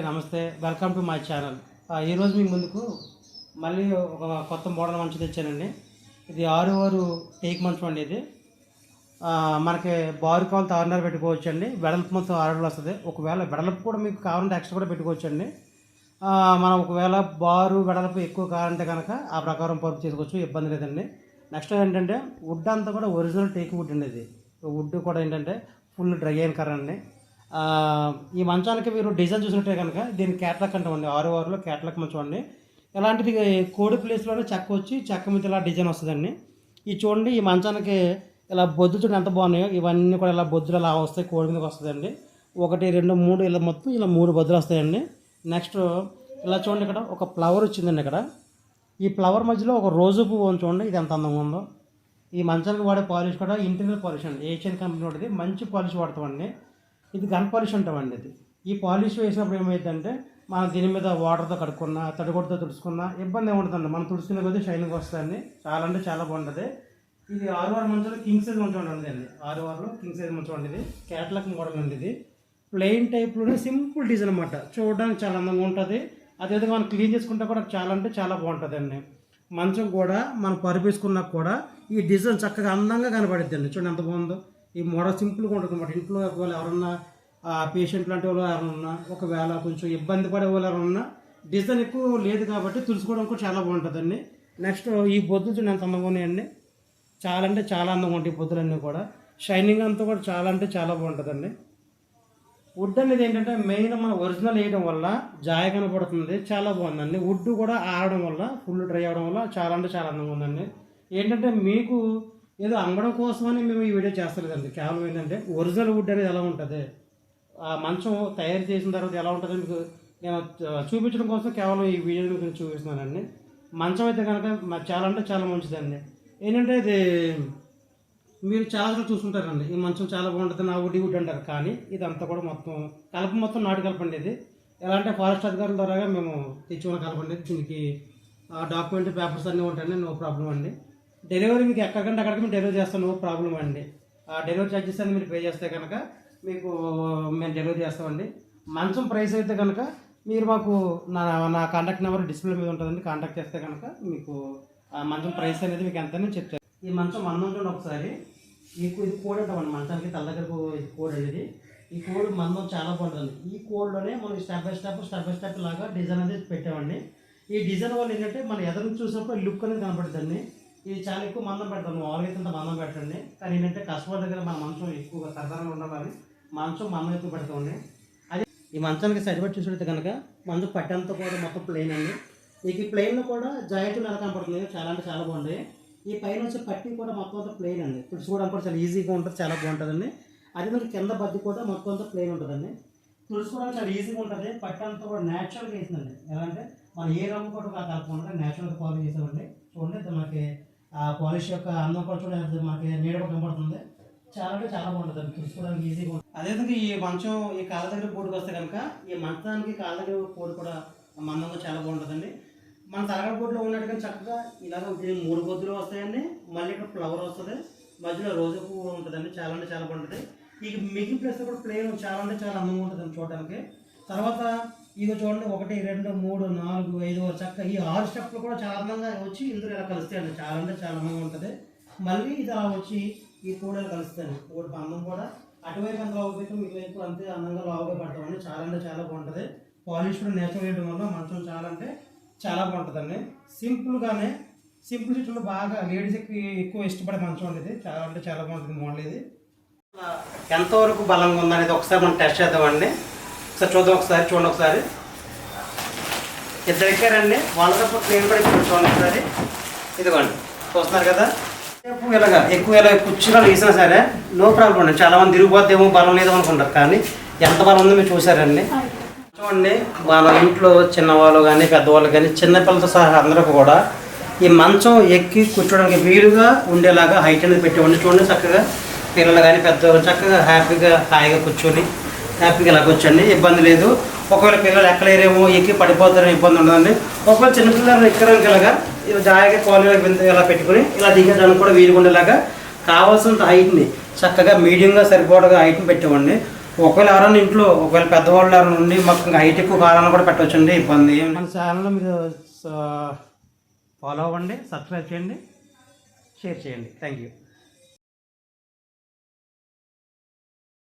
అందరికీ నమస్తే. Welcome to my channel ఈరోజు మీ ముందుకు మళ్ళీ ఒక కొత్త మోడల్ మంచం తెచ్చానండి. ఇది ఆరు ఆరు టేక్ మంచం అండి ఇది. మనకి బారు కావాలి ఆరున్నర పెట్టుకోవచ్చు అండి వెడల్పు మొత్తం ఆరున్నర వస్తుంది. ఒకవేళ వెడల్పు కూడా మీకు కావాలంటే ఎక్స్ట్రా కూడా పెట్టుకోవచ్చు అండి మనం ఒకవేళ బారు వెడల్పు ఎక్కువ కావాలంటే కనుక ఆ ప్రకారం పరుపు చేసుకోవచ్చు ఇబ్బంది లేదండి. నెక్స్ట్ ఏంటంటే వుడ్ అంతా కూడా ఒరిజినల్ టేక్ వుడ్ అండి ఇది. వుడ్ కూడా ఏంటంటే ఫుల్ డ్రై అయిన కర్ర అండి. ఈ మంచానికి మీరు డిజైన్ చూసినట్టే కనుక దీన్ని క్యాట్లాక్ అంటామండి ఆరు ఆరులో క్యాట్లాక్ మంచం అండి ఇలాంటిది కోడి ప్లేస్లోనే చెక్క వచ్చి చెక్క మీద ఇలా డిజైన్ వస్తుందండి. ఈ చూడండి ఈ మంచానికి ఇలా బొద్దు చూడండి ఎంత బాగున్నాయో. ఇవన్నీ కూడా ఇలా బొద్దులు అలా వస్తాయి కోడి మీదకి వస్తుందండి. ఒకటి రెండు మూడు ఇలా మొత్తం ఇలా మూడు బొద్దులు వస్తాయండి. నెక్స్ట్ ఇలా చూడండి ఇక్కడ ఒక ఫ్లవర్ వచ్చిందండి ఇక్కడ. ఈ ఫ్లవర్ మధ్యలో ఒక రోజు పువ్వు అని చూడండి ఇది ఎంత అందంగా ఉందో. ఈ మంచానికి వాడే పాలిష్ కూడా ఇంటీరియర్ పాలిష్ అండి. ఏషియన్ కంపెనీ ఉంటుంది మంచి పాలిష్ వాడతామండి. ఇది గన్ పాలిష్ అంటామండి ఇది. ఈ పాలిష్ వేసినప్పుడు ఏమైందంటే మనం దీని మీద వాటర్తో కడుక్కున్నా తడిగొడ్డతో తుడుచుకున్నా ఇబ్బంది ఏముంటుందండి మనం తుడుచుకునే కొద్దీ షైనింగ్ వస్తుంది. చాలా అంటే చాలా బాగుంటుంది. ఇది ఆరు వారం మంచంలో కింగ్ సైజ్ మంచం అండి అండి. ఆరు వారంలో కింగ్ సైజ్ మంచం ఉండేది క్యాట్లాక్ మోడల్ అండి ఇది. ప్లెయిన్ టైప్లోనే సింపుల్ డిజైన్ అనమాట చూడడానికి చాలా అందంగా ఉంటుంది. అదేవిధంగా మనం క్లీన్ చేసుకుంటే కూడా చాలా అంటే చాలా బాగుంటుంది అండి మంచం కూడా మనం పరిపేసుకున్నా కూడా ఈ డిజైన్ చక్కగా అందంగా కనబడుద్ది అండి చూడండి ఎంత బాగుందో. ఈ మోడల్ సింపుల్గా ఉంటుంది అనమాట ఇంట్లో ఒకవేళ ఎవరన్నా పేషెంట్ లాంటి వాళ్ళు ఎవరైనా ఉన్నా ఒకవేళ కొంచెం ఇబ్బంది పడే వాళ్ళు ఎవరైనా ఉన్నా డిజైన్ ఎక్కువ లేదు కాబట్టి తులుసుకోవడం కూడా చాలా బాగుంటుందండి. నెక్స్ట్ ఈ బొద్దులు చూడండి ఎంత అందంగా ఉన్నాయండి. చాలా అంటే చాలా అందంగా ఉంటాయి ఈ బొద్దులన్నీ కూడా. షైనింగ్ అంతా కూడా చాలా అంటే చాలా బాగుంటుందండి. వుడ్ అనేది ఏంటంటే మెయిన్ మన ఒరిజినల్ వేయడం వల్ల జాయ కనపడుతుంది చాలా బాగుందండి. వుడ్ కూడా ఆడడం వల్ల ఫుల్ డ్రై అవడం వల్ల చాలా అంటే చాలా అందంగా ఉందండి. ఏంటంటే మీకు ఏదో అమ్మడం కోసమని మేము ఈ వీడియో చేస్తలేదండి. కేవలం ఏంటంటే ఒరిజినల్ వుడ్ అనేది ఎలా ఉంటుంది? ఆ మంచం తయారు చేసిన తర్వాత ఎలా ఉంటుంది మీకు నేను చూపించడం కోసం కేవలం ఈ వీడియోని మీకు చూపిస్తున్నానండి. మంచం అయితే కనుక చాలా అంటే చాలా మంచిదండి. ఏంటంటే ఇది మీరు చాలా చూసుకుంటారండి ఈ మంచం చాలా బాగుంటుంది నా వుడ్ వుడ్ అంటారు. కానీ ఇదంతా కూడా మొత్తం కలప మొత్తం నాటు కలపండి ఇది. ఎలా అంటే ఫారెస్ట్ అధికారుల ద్వారా మేము తెచ్చుకున్న కలపండి. దీనికి డాక్యుమెంట్ పేపర్స్ అన్నీ ఉంటాయండి. నో ప్రాబ్లం అండి. డెలివరీ మీకు ఎక్కడికంటే అక్కడికి మేము డెలివరీ చేస్తాం నో ప్రాబ్లం అండి. ఆ డెలివరీ ఛార్జెస్ అనేది మీరు పే చేస్తే కనుక మీకు మేము డెలివరీ చేస్తామండి. మంచం ప్రైస్ అయితే కనుక మీరు మాకు నా నా కాంటాక్ట్ నెంబర్ డిస్ప్లే మీద ఉంటుందండి. కాంటాక్ట్ చేస్తే కనుక మీకు ఆ మంచం ప్రైస్ అనేది మీకు ఎంతనే చెప్తాను ఈ మంచం మందం ఉంటుంది ఒకసారి. ఈ ఇది కోడ్ అంటామండి. మంచానికి తల దగ్గరకు కోడ్ అండి ఇది ఈ కోడ్ మందం చాలా బాగుంటుంది. ఈ కోడ్లోనే మనం step by step step by step లాగా డిజైన్ అనేది పెట్టామండి. ఈ డిజైన్ వల్ల ఏంటంటే మనం ఎదురు చూసినప్పుడు లుక్ అనేది కనపడుతుంది ఇది చాలా ఎక్కువ మందం పెడతాం మామూలుగా అయితే ఇంత మందం పెట్టండి. కానీ ఏంటంటే కస్టమర్ దగ్గర మన మంచం ఎక్కువగా సరదాగా ఉండాలని మంచం మందం ఎక్కువ పెడతామండి అదే ఈ మంచానికి సరిపడి చూసినట్టు కనుక మంచం పట్టంతా కూడా మొత్తం ప్లెయిన్ అండి. మీకు ఈ ప్లెయిన్లో కూడా జాయింట్లు ఎలా కనపడుతుంది. చాలా అంటే చాలా బాగుంటాయి ఈ పైన వచ్చే పట్టి కూడా మొత్తం అంతా ప్లెయిన్ అండి. తుడుచుకోవడం కూడా చాలా ఈజీగా ఉంటుంది. చాలా బాగుంటుందండి. అదే మనకి కింద బద్ది కూడా మొత్తం అంతా ప్లెయిన్ ఉంటుందండి. తుడుచుకోవడానికి చాలా ఈజీగా ఉంటుంది. పట్టి అంతా కూడా న్యాచురల్గా వేసిందండి. ఎలా అంటే మనం ఏ రంగు కూడా బాగా కలపకుండా న్యాచురల్గా ఫాలో చేసామండి చూడండి మనకి ఆ పాలిష్ యొక్క అందం కూడా చూడండి మనకి నీడ కూడా చాలా అంటే చాలా బాగుంటుంది అది తుడుచుకోవడానికి ఈజీగా ఉంటుంది. అదేవిధంగా ఈ మంచం ఈ కాళ్ళ దగ్గర పోటుకు వస్తే కనుక ఈ మంచానికి కాళ్ళ దగ్గర పోటు కూడా మందంగా చాలా బాగుంటుందండి. మన తరగతి బోర్డులో ఉన్నట్టుగా చక్కగా ఇలాగ మూడు బొద్దులు వస్తాయండి మళ్ళీ ఇక్కడ ఫ్లవర్ వస్తుంది మధ్యలో రోజు పువ్వు ఉంటుందండి చాలా అంటే చాలా బాగుంటుంది. ఇక మిగిలిన ప్లేస్ కూడా ప్లేన్ చాలా అంటే చాలా అందంగా ఉంటుంది చూడడానికి తర్వాత ఇది చూడండి ఒకటి రెండు మూడు నాలుగు ఐదు ఆరు చక్క. ఈ ఆరు స్టెప్లు కూడా చాలా అందంగా వచ్చి ఇందులో ఇలా కలుస్తాయండి. చాలా అంటే చాలా అందంగా ఉంటుంది. మళ్ళీ ఇది అలా వచ్చి ఈ కూడలు కలుస్తాయి కూడ అందం కూడా. అటువైపు అంత లావు పెట్టి ఇటువైపు అంతే అందంగా లావుగా పడతామండి చాలా అంటే చాలా బాగుంటుంది. పాలిష్ కూడా నేచర్ వేయడం వల్ల మంచం చాలా అంటే చాలా బాగుంటుందండి. సింపుల్గానే సింపుల్ సిటీలో బాగా లేడీస్కి ఎక్కువ ఇష్టపడే మంచం అండి ఇది. చాలా అంటే చాలా బాగుంటుంది మోడల్ ఇది. ఎంతవరకు బలంగా ఉందనేది ఒకసారి మనం టెస్ట్ చేద్దామండి. ఒకసారి చూద్దాం ఒకసారి చూడండి ఒకసారి. ఇద్దరు ఎక్కారండి. వాళ్ళతో నేను కూడా ఇప్పుడు చూడండి ఒకసారి. ఇదిగోండి చూస్తున్నారు కదా? ఎక్కువ ఇలాగా ఎక్కువ ఇలా కుర్చీలో వేసినా సరే నో ప్రాబ్లం అండి. చాలా మంది తిరిగిపోద్దేమో బలం లేదు అనుకుంటారు. కానీ ఎంత బలం ఉందో మీరు చూసారండి చూడండి మన ఇంట్లో చిన్నవాళ్ళు కానీ పెద్దవాళ్ళు కానీ చిన్నపిల్లలతో సహా అందరూ కూడా ఈ మంచం ఎక్కి కూర్చోడానికి వీలుగా ఉండేలాగా హైట్ అనేది పెట్టేవండి చూడండి చక్కగా పిల్లలు కానీ పెద్దవాళ్ళు చక్కగా హ్యాపీగా హాయిగా కూర్చొని హ్యాపీగా ఇలా ఇబ్బంది లేదు. ఒకవేళ పిల్లలు ఎక్కలేరేమో ఎక్కి పడిపోతారని ఇబ్బంది ఉండదండి. ఒకవేళ చిన్నపిల్లలు ఎక్కడానికి ఇలాగా ఇలా జాయిగా కాలు ఇలా పెట్టుకుని ఇలా దిగడానికి కూడా వీలుగా ఉండేలాగా కావాల్సినంత హైట్ని చక్కగా మీడియంగా సరిపోవడంగా హైట్ని పెట్టామండి ఒకవేళ ఎవరైనా ఇంట్లో ఒకవేళ పెద్దవాళ్ళు ఎవరైనా ఉండి మాకు ఇంకా హైట్ ఎక్కువ కావాలన్నా కూడా పెట్టవచ్చండి ఇబ్బంది మన ఛానల్లో మీరు ఫాలో అవ్వండి సబ్స్క్రైబ్ చేయండి షేర్ చేయండి. Thank you